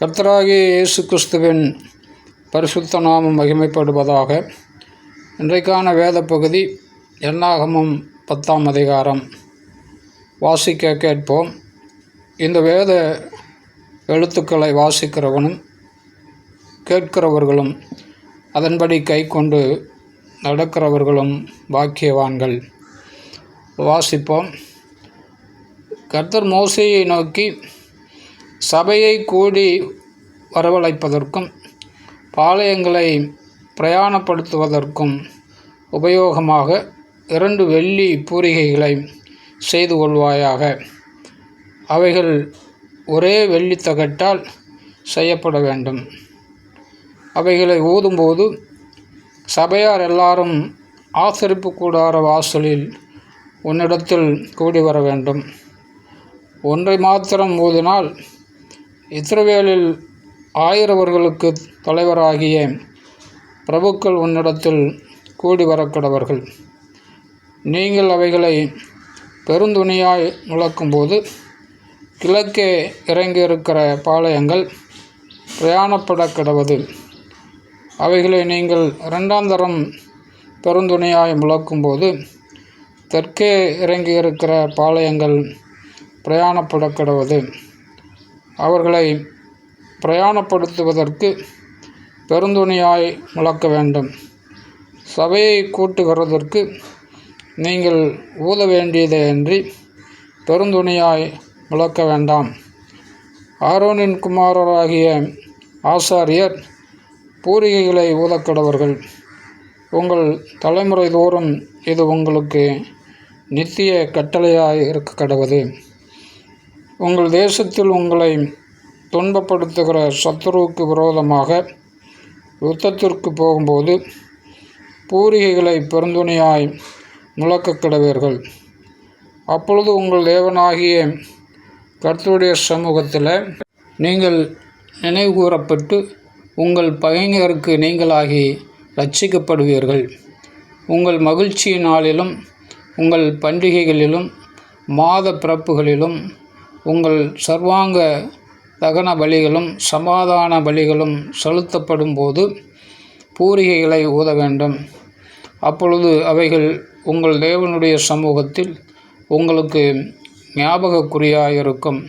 கர்த்தராகிய இயேசு கிறிஸ்துவின் பரிசுத்த நாமம் மகிமைப்படுவதாக இன்றைக்கான வேத பகுதி எண்ணாகமும் பத்தாம் அதிகாரம். வாசிக்க கேட்போம். இந்த வேத எழுத்துக்களை வாசிக்கிறவனும் கேட்கிறவர்களும் அதன்படி கை கொண்டு நடக்கிறவர்களும் பாக்கியவான்கள். வாசிப்போம். கர்த்தர் மோசையை நோக்கி சபையை கூடி வரவழைப்பதற்கும் பாளையங்களை பிரயாணப்படுத்துவதற்கும் உபயோகமாக இரண்டு வெள்ளி பூரிகைகளை செய்து கொள்வாயாக. அவைகள் ஒரே வெள்ளி தகட்டால் செய்யப்பட வேண்டும். அவைகளை ஊதும்போது சபையார் எல்லாரும் ஆசரிப்பு கூடார வாசலில் உன்னிடத்தில் கூடி வர வேண்டும். ஒன்றை மாத்திரம் ஊதினால் இஸ்ரவேலில் ஆயிரவர்களுக்கு தலைவராகிய பிரபுக்கள் உன்னிடத்தில் கூடி வரக்கடவர்கள். நீங்கள் அவைகளை பெருந்துணியாய் முழக்கும்போது கிழக்கே இறங்கியிருக்கிற பாளையங்கள் பிரயாணப்பட கிடவது. அவைகளை நீங்கள் இரண்டாந்தரம் பெருந்துணியாய் முழக்கும்போது தெற்கே இறங்கியிருக்கிற பாளையங்கள் பிரயாணப்பட கிடவது. அவர்களை பிரயாணப்படுத்துவதற்கு பெருந்துணியாய் முழக்க வேண்டும். சபையை கூட்டுகிறதற்கு நீங்கள் ஊத வேண்டியதே அன்றி பெருந்துணியாய் முழக்க வேண்டாம். ஆரோனின் குமாரராகிய ஆசாரியர் பூரிகைகளை ஊதக்கடவர்கள். உங்கள் தலைமுறை தோறும் இது உங்களுக்கு நித்திய கட்டளையாய் இருக்க கடவுது உங்கள் தேசத்தில் உங்களை துன்பப்படுத்துகிற சத்துருவுக்கு விரோதமாக யுத்தத்திற்கு போகும்போது பூரிகைகளை பெருந்துணையாய் முழக்க கிடவீர்கள் அப்பொழுது உங்கள் தேவனாகிய கர்த்தருடைய சமூகத்தில் நீங்கள் நினைவுகூரப்பட்டு உங்கள் பகைஞருக்கு நீங்களாகி ரட்சிக்கப்படுவீர்கள் உங்கள் மகிழ்ச்சி நாளிலும் உங்கள் பண்டிகைகளிலும் மாத பிறப்புகளிலும் உங்கள் சர்வாங்க தகன பலிகளும் சமாதான பலிகளும் செலுத்தப்படும் போது பூரிகைகளை ஊத வேண்டும். அப்பொழுது அவைகள் உங்கள் தேவனுடைய சமூகத்தில் உங்களுக்கு ஞாபகக்குறியாயிருக்கும்.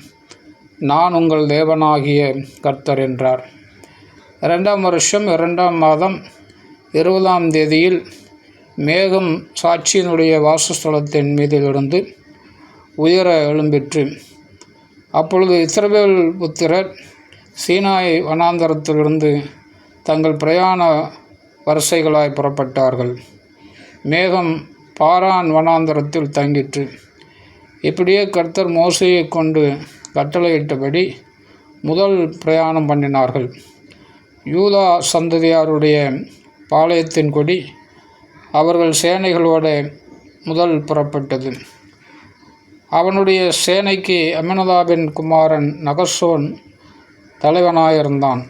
நான் உங்கள் தேவனாகிய கர்த்தர் என்றார். இரண்டாம் வருஷம் இரண்டாம் மாதம் இருபதாம் தேதியில் மேகம் சாட்சியினுடைய வாசஸ்தலத்தின் மீதிலிருந்து உயர எழும்பிற்று. அப்பொழுது இஸ்ரவேல் புத்திரர் சீனாய் வனாந்தரத்திலிருந்து தங்கள் பிரயாண வரிசைகளாய் புறப்பட்டார்கள். மேகம் பாரான் வனாந்தரத்தில் தங்கிற்று. இப்படியே கர்த்தர் மோசையை கொண்டு கட்டளையிட்டபடி முதல் பிரயாணம் பண்ணினார்கள். யூதா சந்ததியாருடைய பாளையத்தின் கொடி அவர்கள் சேனைகளோட முதல் புறப்பட்டது. அவனுடைய சேனைக்கு அமினதாபின் குமாரன் நகசோன் தலைவனாயிருந்தான்.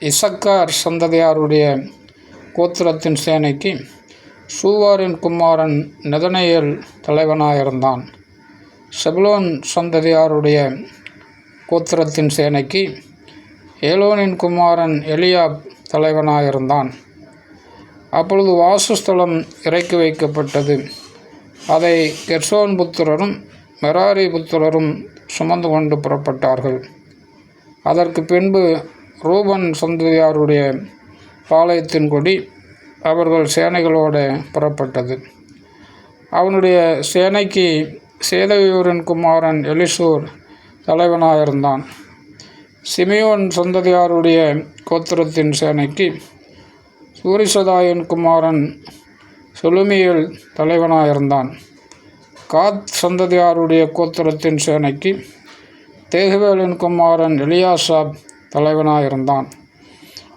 இசக்கார் சந்ததியாருடைய கோத்திரத்தின் சேனைக்கு சூவாரின் குமாரன் நெதனையல் தலைவனாயிருந்தான். செபலோன் சந்ததியாருடைய கோத்திரத்தின் சேனைக்கு ஏலோனின் குமாரன் எலியாப் தலைவனாயிருந்தான். அப்பொழுது வாசஸ்தலம் இறக்கி வைக்கப்பட்டது. அதை கெர்சோன் புத்திரரும் மெராரி புத்திரரும் சுமந்து கொண்டு புறப்பட்டார்கள். அதற்கு பின்பு ரூபன் சந்ததியாருடைய பாளையத்தின் கொடி அவர்கள் சேனைகளோடு புறப்பட்டது. அவனுடைய சேனைக்கு சேதவியூரின் குமாரன் எலிசூர் தலைவனாயிருந்தான். சிமியோன் சந்ததியாருடைய கோத்திரத்தின் சேனைக்கு சூரிசதாயின் குமாரன் சுலுமியல் தலைவனாயிருந்தான். காத் சந்ததியாருடைய கோத்திரத்தின் சேனைக்கு தேகுவேலின் குமாரன் எலியாசாப் தலைவனாயிருந்தான்.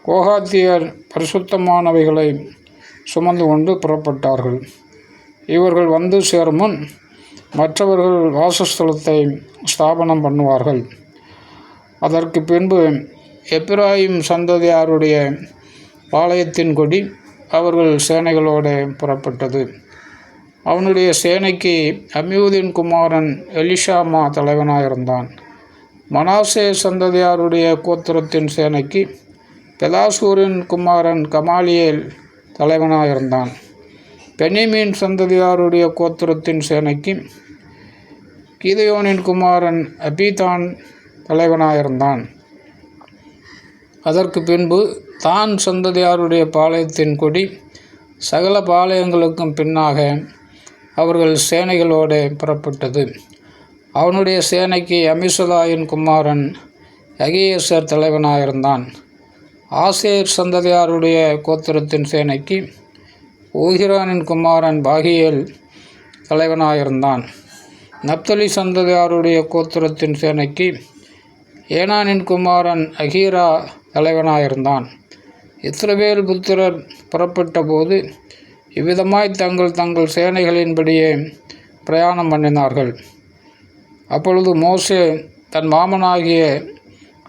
கோகாத்தியர் பரிசுத்தமானவைகளை சுமந்து கொண்டு புறப்பட்டார்கள். இவர்கள் வந்து சேரும் முன் மற்றவர்கள் வாசஸ்தலத்தை ஸ்தாபனம் பண்ணுவார்கள். அதற்கு பின்பு எப்ராஹிம் சந்ததியாருடைய பாளையத்தின் கொடி அவர்கள் சேனைகளோடு புறப்பட்டது. அவனுடைய சேனைக்கு அமியூதின் குமாரன் எலிஷாமா தலைவனாயிருந்தான். மனாசே சந்ததியாருடைய கோத்திரத்தின் சேனைக்கு பெலாசூரின் குமாரன் கமாலியேல் தலைவனாயிருந்தான். பெனிமீன் சந்ததியாருடைய கோத்திரத்தின் சேனைக்கு கீதையோனின் குமாரன் அபிதான் தலைவனாயிருந்தான். அதற்கு பின்பு தான் சந்ததியாருடைய பாளையத்தின் கொடி சகல பாளையங்களுக்கும் பின்னாக அவர்கள் சேனைகளோடு புறப்பட்டது. அவனுடைய சேனைக்கு அமிசுதாயின் குமாரன் அகியேசர் தலைவனாயிருந்தான். ஆசேர் சந்ததியாருடைய கோத்திரத்தின் சேனைக்கு ஓஹிரானின் குமாரன் பாகியேல் தலைவனாயிருந்தான். நப்தலி சந்ததியாருடைய கோத்திரத்தின் சேனைக்கு ஏனானின் குமாரன் அகீரா தலைவனாயிருந்தான். இஸ்ரவேல் புத்திரர் புறப்பட்ட போது இவ்விதமாய் தங்கள் தங்கள் சேனைகளின்படியே பிரயாணம் பண்ணினார்கள். அப்பொழுது மோசே தன் மாமனாகிய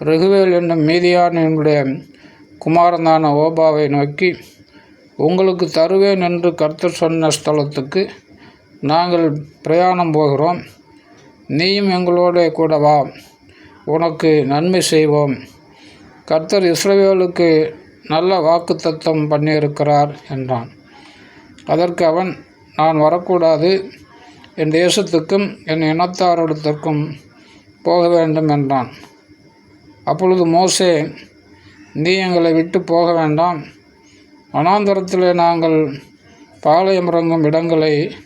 ரகுவேல் என்னும் மீதியானினுடைய குமாரனான ஓபாவை நோக்கி உங்களுக்கு தருவேன் என்று கர்த்தர் சொன்ன ஸ்தலத்துக்கு நாங்கள் பிரயாணம் போகிறோம். நீயும் எங்களோட கூட வா. உனக்கு நன்மை செய்வோம். கர்த்தர் இஸ்ரவேலுக்கு நல்ல வாக்குத்தத்தம் பண்ணியிருக்கிறார் என்றான். அதற்கு அவன் நான் வரக்கூடாது. என் தேசத்துக்கும் என் இனத்தாரிடத்திற்கும் போக வேண்டும் என்றான். அப்பொழுது மோசே நீ எங்களை விட்டு போக வேண்டாம். வனாந்தரத்தில் நாங்கள் பாளையம் இறங்கும் இடங்களை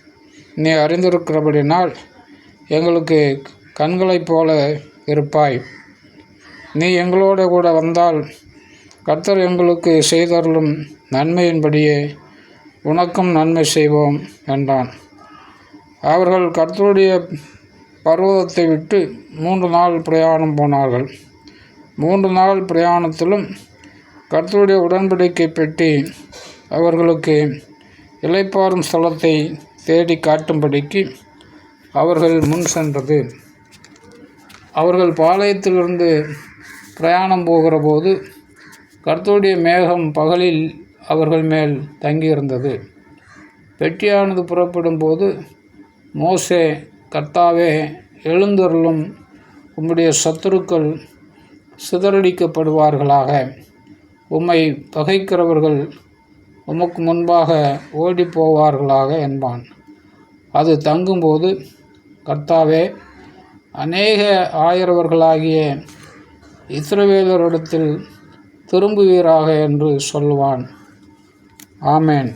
நீ அறிந்திருக்கிறபடினால் எங்களுக்கு கண்களைப் போல இருப்பாய். நீ எங்களோட கூட வந்தால் கர்த்தர் எங்களுக்கு செய்தருளும் நன்மையின்படியே உனக்கும் நன்மை செய்வோம் என்றான். அவர்கள் கர்த்தருடைய பர்வதத்தை விட்டு மூன்று நாள் பிரயாணம் போனார்கள். மூன்று நாள் பிரயாணத்திலும் கர்த்தருடைய உடன்படிக்கை பெட்டி அவர்களுக்கு இலைப்பாறும் ஸ்தலத்தை தேடி காட்டும்படிக்கு அவர்கள் முன் சென்றது. அவர்கள் பாளையத்திலிருந்து பிரயாணம் போகிற போது கர்த்தருடைய மேகம் பகலில் அவர்கள் மேல் தங்கியிருந்தது. பெட்டியானது புறப்படும் போது மோசே கர்த்தாவே எழுந்தருளும் உம்முடைய சத்துருக்கள் சிதறடிக்கப்படுவார்களாக. உம்மை பகைக்கிறவர்கள் உமக்கு முன்பாக ஓடி போவார்களாக என்பான். அது தங்கும்போது கர்த்தாவே அநேக ஆயிரவர்களாகிய இஸ்ரவேலரிடத்தில் திரும்புவீராக என்று சொல்வான் ஆமேன்